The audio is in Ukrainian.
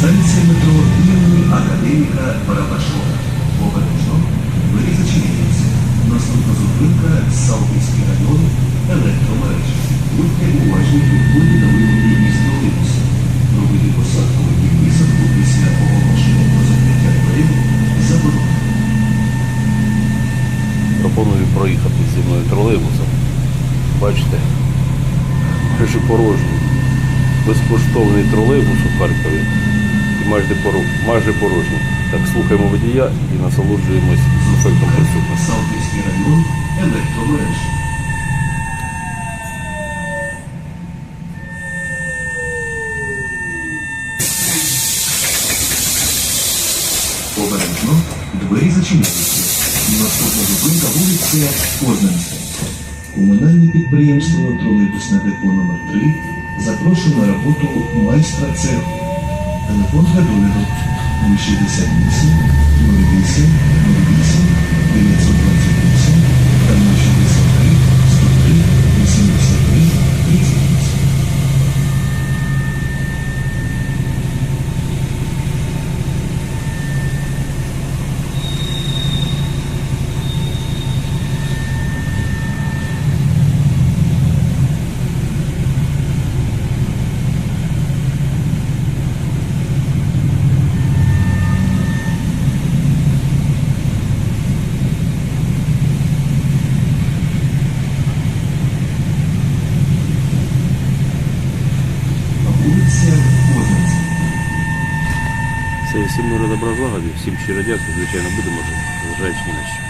Станція метро імені академіка Барабашова. Обережно. Двері зачиняються. Наступна зупинка Салтівський район, електромережі. Будьте уважні при вході на виході із тролейбуса. Робити посадку і висадку після оголошення про закриття дверей заборонено. Пропоную проїхати зі мною тролейбусом. Бачите, майже порожній. Безкоштовний тролейбус у Харкові майже, поро- майже порожній. Так слухаємо водія і насолоджуємось ефектом присутності. Район, електромережі. Обережно, двері зачиняються. Наступна зупинка вулиця Познанська. Комунальне підприємство тролейбусне депо номер 3 запрошує на роботу майстра цеху. Телефон для довідок 068 08 миру добра злагоди, всім щиро дякую, звичайно, будемо, зважаючи ні.